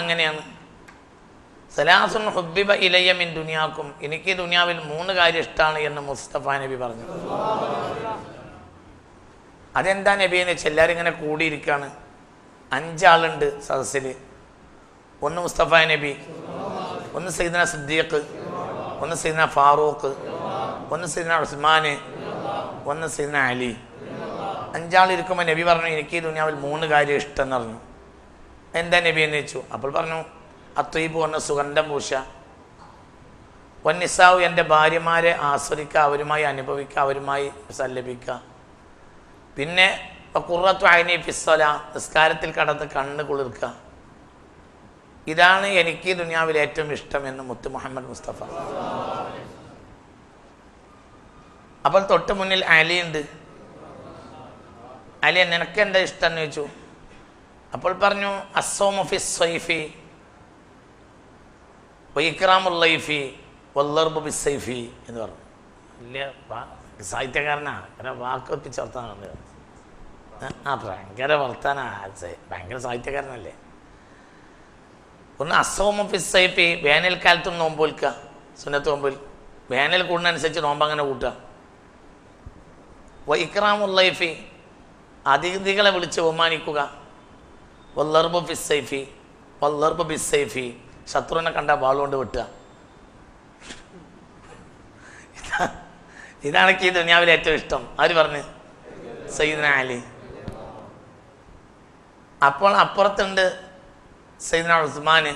അങ്ങനെയാണ്. സലാസുൻ ഹുബിബ ഇലയ്യ മിൻ ദുനിയാക്കും. എനിക്ക് ദുനിയാവിൽ മൂന്ന് കാര്യം ഇഷ്ടമാണ് എന്ന് മുസ്തഫ നബി പറഞ്ഞു. അതെന്താ നബി എന്ന് വെച്ചാൽ എല്ലാവരും ഇങ്ങനെ കൂടിയിരിക്കുകയാണ് അഞ്ചാളുണ്ട് സദസ്സിൽ ഒന്ന് മുസ്തഫ നബി ഒന്ന് സൈദന സിദ്ദീഖ് ഒന്ന് സൈദന ഫാറൂഖ് ഒന്ന് സൈദന ഉസ്മാന് ഒന്ന് സൈദന അലി. അഞ്ചാളിരിക്കുമ്പോൾ നബി പറഞ്ഞു എനിക്ക് ഈ ദുനിയാവിൽ മൂന്ന് കാര്യം ഇഷ്ടം എന്ന് പറഞ്ഞു. എന്താ നബി എന്ന് ചോദിച്ചു? അപ്പോൾ പറഞ്ഞു അത്വീബ് പറഞ്ഞ സുഗന്ധം പൂശ വന്നിസാവ് എന്റെ ഭാര്യമാരെ ആസ്വദിക്കുക അവരുമായി അനുഭവിക്കുക അവരുമായി സല്ലപിക്കുക. പിന്നെ കുറത്തു അയനി പിസ്സല നിസ്കാരത്തിൽ കടന്ന് കണ്ണ് കുളിർക്കുക. ഇതാണ് എനിക്ക് ദുനിയാവിൽ ഏറ്റവും ഇഷ്ടം എന്ന് മുത്തു മുഹമ്മദ് മുസ്തഫ. അപ്പോൾ തൊട്ട് മുന്നിൽ അലിയുണ്ട് ഉണ്ട്. അലി നിനക്ക് എന്താ ഇഷ്ടം? എന്ന് ചോദിച്ചു. അപ്പോൾ പറഞ്ഞു അസോമഫി സൈഫി വൈക്രാമുല്ലൈഫി വല്ലർബ് ബിസൈഫി എന്ന് പറഞ്ഞു. വലിയ സാഹിത്യകാരനാണ് സാഹിത്യകാരനാ അങ്ങനെ വാക്കൊപ്പിച്ച് വർത്താനാണ് ആ ഭയങ്കര വർത്താനാ ഭയങ്കര സാഹിത്യകാരനല്ലേ. ഒന്ന് അസോമഫിസ് സൈഫി വേനൽക്കാലത്തും നോമ്പ് വിൽക്കുക സുന്നത്ത് നോമ്പിൽ. വേനൽ കൂടുന്നതനുസരിച്ച് നോമ്പ് അങ്ങനെ കൂട്ടുക. വൈക്രാമുല്ലൈഫി അതിഥികളെ വിളിച്ച് ബഹുമാനിക്കുക. വല്ലർബ് ഫിസൈഫി വല്ലർബ് ബിസൈഫി ശത്രുവിനെ കണ്ട വാളുകൊണ്ട് വെട്ടുക. ഇതാ- ഇതാണ് ഈ ദുനിയാവിലെ ഏറ്റവും ഇഷ്ടം. ആര് പറഞ്ഞ്? സയ്യിദ്ന അലി. അപ്പോൾ അപ്പുറത്തുണ്ട് സയ്യിദ്ന ഉസ്മാൻ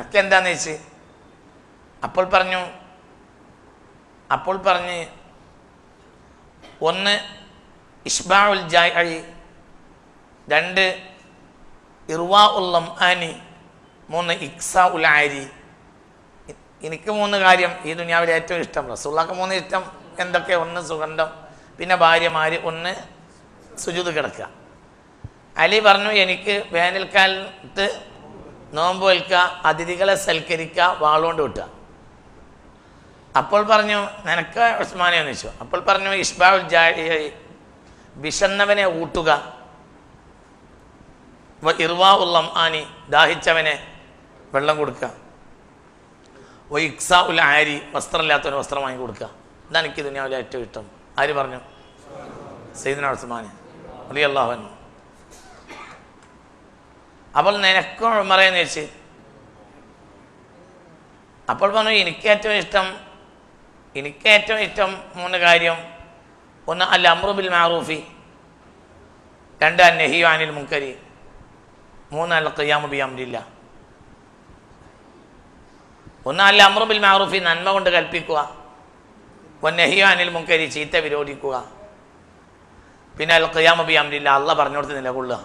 ഒക്കെ എന്താന്ന് വെച്ച് അപ്പോൾ പറഞ്ഞു അപ്പോൾ പറഞ്ഞ് ഒന്ന് ഇഷ്ബാഉൽ ജായ് രണ്ട് ഇർവാ ഉള്ളം ആനി മൂന്ന് ഇക്സ ഉൽ ആരി എനിക്ക് മൂന്ന് കാര്യം ഈ ദുനിയാവിൽ ഏറ്റവും ഇഷ്ടം. റസൂള്ളക്ക് മൂന്ന് ഇഷ്ടം എന്തൊക്കെ? ഒന്ന് സുഗന്ധം പിന്നെ ഭാര്യമാര് ഒന്ന് സുജുത് കിടക്കുക. അലി പറഞ്ഞു എനിക്ക് വേനൽക്കാലത്ത് നോമ്പ് വൽക്കുക അതിഥികളെ സൽക്കരിക്കുക വാളുകൊണ്ട് വിട്ടുക അപ്പോൾ പറഞ്ഞു നിനക്ക് ഉസ്മാനെ ഒന്നിച്ചു അപ്പോൾ പറഞ്ഞു ഇഷ്ബാഉൽ ജാ വിശന്നവനെ ഊട്ടുക. ഇർവാ ആനി ദാഹിച്ചവനെ വെള്ളം കൊടുക്കുക വ ഇക്സ ഉൽ ആരി വസ്ത്രമില്ലാത്തവന് വസ്ത്രം വാങ്ങി കൊടുക്കുക ഇതാണ് എനിക്ക് ദുനിയാവിലെ ഏറ്റവും ഇഷ്ടം. ആര് പറഞ്ഞു? സെയ്ദിന ഉസ്മാന് അലി അപ്പോൾ നിനക്ക് ഉമറയെന്ന് ചോദിച്ച്. അപ്പോൾ പറഞ്ഞു എനിക്ക് ഏറ്റവും ഇഷ്ടം എനിക്ക് ഏറ്റവും ഇഷ്ടം മൂന്ന് കാര്യം. ഒന്ന് അൽ അമ്രുബിൽ മാറൂഫി. രണ്ട് അൽ നെഹിയു അനിൽ മുങ്കരി മൂന്ന് അൽ ഖിയാമു ബി അമ്രബിൽ മാറൂഫി നന്മ കൊണ്ട് കൽപ്പിക്കുക. ഒന്ന് മുക്കരി ചീത്ത വിരോധിക്കുക. പിന്നെ അൽ ഖിയാമു ബി അള്ള പറഞ്ഞോടത്ത് നിലകൊള്ളുക.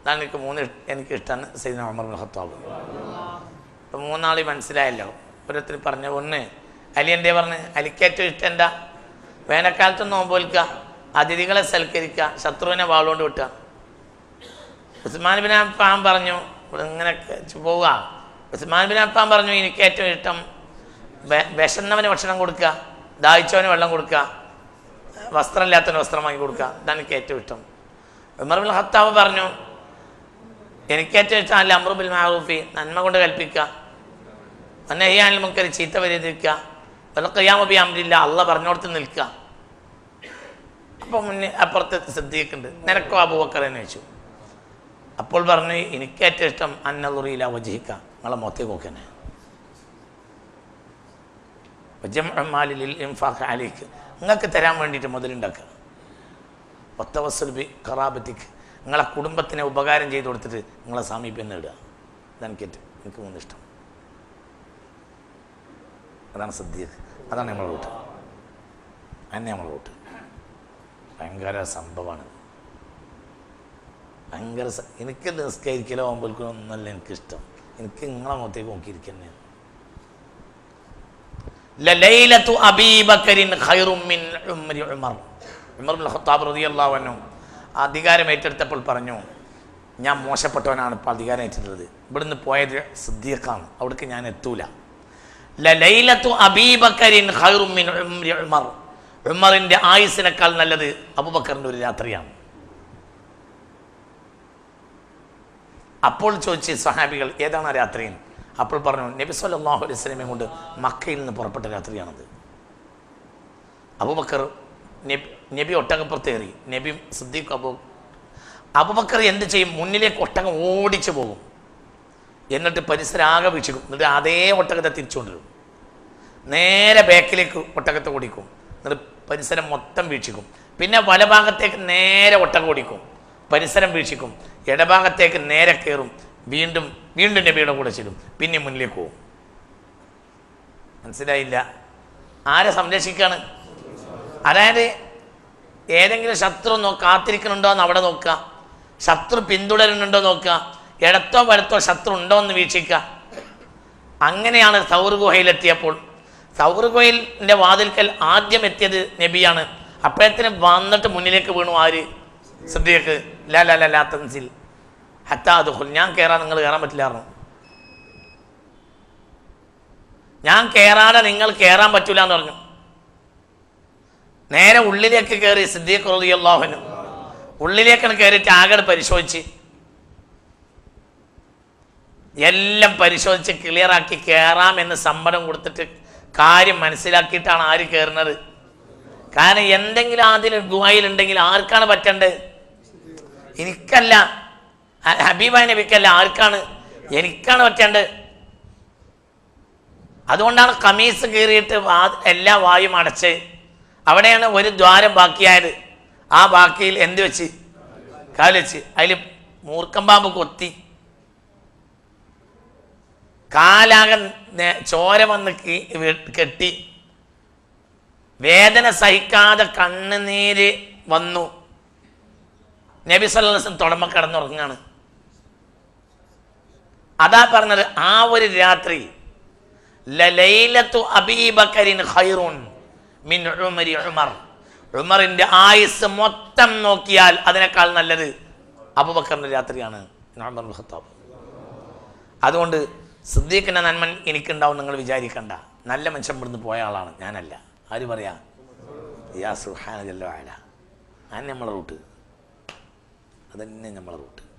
അതാണ് എനിക്ക് മൂന്ന് എനിക്ക് ഇഷ്ടം സൈദന അമർ മഹത്താവ് ഇപ്പം മൂന്നാളി മനസ്സിലായല്ലോ. ഓരോരുത്തർ പറഞ്ഞ ഒന്ന് അലി എന്തേ പറഞ്ഞ്? അലിക്കേറ്റവും ഇഷ്ടം എന്താ? വേനൽക്കാലത്ത് നോമ്പോൽക്കുക അതിഥികളെ സൽക്കരിക്കുക ശത്രുവിനെ വാളുകൊണ്ട് വിട്ടുക. ഉസ്മാൻ ബിൻ അഫ്ഫാൻ പറഞ്ഞു ഇങ്ങനെ പോവുക. ഉസ്മാൻ ബിൻ അഫ്ഫാൻ പറഞ്ഞു എനിക്ക് ഏറ്റവും ഇഷ്ടം വിശന്നവന് ഭക്ഷണം കൊടുക്കുക ദാഹിച്ചവന് വെള്ളം കൊടുക്കുക വസ്ത്രമില്ലാത്തവന് വസ്ത്രം വാങ്ങി കൊടുക്കുക ഇതാണ് എനിക്ക് ഏറ്റവും ഇഷ്ടം. ഉമർ ബിൻ ഖത്താബ് പറഞ്ഞു എനിക്ക് ഏറ്റവും ഇഷ്ടം അല്ല അമ്രുബിൽ മാറൂഫി നന്മ കൊണ്ട് കൽപ്പിക്കുക. അന്നഹിയാനിൽ മുക്കരി ചീത്ത വരിതിരിക്കുക വെള്ളക്കയ്യാമബി അമ്രില്ല അള്ള പറഞ്ഞോടത്ത് നിൽക്കുക. അപ്പോൾ മുന്നേ അപ്പുറത്ത് ശ്രദ്ധിക്കുന്നുണ്ട് നിനക്കോ അബൂബക്കർ എന്ന് വെച്ചു അപ്പോൾ പറഞ്ഞു എനിക്ക് ഏറ്റവും ഇഷ്ടം അന്നലുറിയില വജിഹിക്ക നിങ്ങളെ മൊത്തം നോക്കനെ വജമാലിൽ ഇൻഫാഖ് നിങ്ങൾക്ക് തരാൻ വേണ്ടിയിട്ട് മുതലുണ്ടാക്കുക ഒത്തവസുൽബി ഖറാബത്തിക്ക്. നിങ്ങളെ കുടുംബത്തിനെ ഉപകാരം ചെയ്ത് കൊടുത്തിട്ട് നിങ്ങളെ സമീപം നേടുക ഇതെനിക്ക് ഏറ്റവും എനിക്ക് മൂന്ന് ഇഷ്ടം. അതാണ് സദ്യ അതാണ് നമ്മളെ റൂട്ട്. അതന്നെ നമ്മളെ റൂട്ട്. ഭയങ്കര സംഭവമാണ്. ഭയങ്കര എനിക്ക് നിസ്കരിക്കലോ ആകുമ്പോഴേക്കും ഒന്നല്ല എനിക്കിഷ്ടം. എനിക്ക് നിങ്ങളെ മുഖത്തേക്ക് നോക്കിയിരിക്കുന്നതാണ് അബീബക്കരിൻ ഉമർ. ഉമർ ഖത്താബ് അധികാരം ഏറ്റെടുത്തപ്പോൾ പറഞ്ഞു ഞാൻ മോശപ്പെട്ടവനാണ് ഇപ്പോൾ അധികാരം ഏറ്റെടുത്തത്. ഇവിടുന്ന് പോയത് സിദ്ദീഖാണ്. അവിടേക്ക് ഞാൻ എത്തൂല. ലലൈലത്തു അബീബക്കരിൻ ഉമറിന്റെ ആയുസിനേക്കാൾ നല്ലത് അബൂബക്കറിന്റെ ഒരു രാത്രിയാണ്. അപ്പോൾ ചോദിച്ച് സഹാബികൾ ഏതാണ് രാത്രി അപ്പോൾ പറഞ്ഞു നബി സല്ലാഹു അലൈഹി സ്വലമയും കൊണ്ട് മക്കയിൽ നിന്ന് പുറപ്പെട്ട രാത്രിയാണത്. അബുബക്കർ നബി നബി ഒട്ടകപ്പുറത്തേറി നബി സിദ്ദീഖ് അബു അബുബക്കർ എന്ത് ചെയ്യും? മുന്നിലേക്ക് ഒട്ടകം ഓടിച്ചു പോകും. എന്നിട്ട് പരിസരം ആകെ വീക്ഷിക്കും. എന്നിട്ട് അതേ ഒട്ടകത്തെ തിരിച്ചുകൊണ്ടിരും നേരെ ബാക്കിലേക്ക് ഒട്ടകത്തെ ഓടിക്കും. എന്നിട്ട് പരിസരം മൊത്തം വീക്ഷിക്കും. പിന്നെ വലഭാഗത്തേക്ക് നേരെ ഒട്ടകം ഓടിക്കും. പരിസരം വീക്ഷിക്കും. ഇടഭാഗത്തേക്ക് നേരെ കയറും. വീണ്ടും വീണ്ടും നബിയുടെ കൂടെ ചെല്ലും. പിന്നെ മുന്നിലേക്ക് പോകും മനസ്സിലായില്ല? ആരെ സംരക്ഷിക്കാണ്? അതായത് ഏതെങ്കിലും ശത്രു നോ കാത്തിരിക്കുന്നുണ്ടോ എന്ന് അവിടെ നോക്കുക. ശത്രു പിന്തുടരുന്നുണ്ടോ നോക്കുക. ഇടത്തോ വലത്തോ ശത്രു ഉണ്ടോ എന്ന് വീക്ഷിക്കുക. അങ്ങനെയാണ് സൗർ ഗുഹയിലെത്തിയപ്പോൾ. സൗർ ഗുഹയിലിന്റെ വാതിൽക്കൽ ആദ്യം എത്തിയത് നബിയാണ്. അപ്പോഴത്തിന് വന്നിട്ട് മുന്നിലേക്ക് വീണു ആര്? സിദ്ദീഖ്. ലാ ലാ ഞാൻ കയറാൻ നിങ്ങൾ കയറാൻ പറ്റില്ലായിരുന്നു ഞാൻ കയറാതെ നിങ്ങൾ കയറാൻ പറ്റൂല എന്ന് പറഞ്ഞു. നേരെ ഉള്ളിലേക്ക് കയറി സിദ്ദീഖ് ഉള്ളിലേക്കാണ് കയറിയിട്ട് ആകെ പരിശോധിച്ച്. എല്ലാം പരിശോധിച്ച് ക്ലിയറാക്കി കയറാം എന്ന് സമ്മതം കൊടുത്തിട്ട് കാര്യം മനസ്സിലാക്കിയിട്ടാണ് ആര് കയറുന്നത് കാരണം എന്തെങ്കിലും അതിൽ ഗുഹയിലുണ്ടെങ്കിൽ ആർക്കാണ് പറ്റേണ്ടത്? എനിക്കല്ല. ഹബീബായ നബിക്കല്ല ആർക്കാണ്? എനിക്കാണ് പറ്റേണ്ടത്. അതുകൊണ്ടാണ് കമീസ് കീറിയിട്ട് എല്ലാ വായും അടച്ച് അവിടെയാണ് ഒരു ദ്വാരം ബാക്കിയായത്. ആ ബാക്കിയിൽ എന്ത് വെച്ച്? കാൽ വെച്ച്. അതിൽ മൂർക്കം പാമ്പ് കൊത്തി. കാലാകെ ചോര വന്ന് കെട്ടി. വേദന സഹിക്കാതെ കണ്ണുനീര് വന്നു. നബി സല്ലാസം തുടമ കടന്നുറങ്ങാണ്. അതാ പറഞ്ഞത് ആ ഒരു രാത്രി ലലൈലത്തു അബീബക്കരിൻ ഖൈറുൻ മിൻ ഉമരി ഉമർ. ഉമറിന്റെ ആയുസ് മൊത്തം നോക്കിയാൽ അതിനേക്കാൾ നല്ലത് അബൂബക്കറിന്റെ രാത്രിയാണ് ഉമർ ഖത്താബ്. അതുകൊണ്ട് സിദ്ദീഖിന്റെ നന്മൻ എനിക്കുണ്ടാവും നിങ്ങൾ വിചാരിക്കണ്ട. നല്ല മനുഷ്യൻ ഇവിടുന്ന് പോയ ആളാണ് ഞാനല്ല. ആര് പറയാ? യാ നമ്മളെ റൂട്ട്. അതന്നെ നമ്മളെ റൂട്ട്.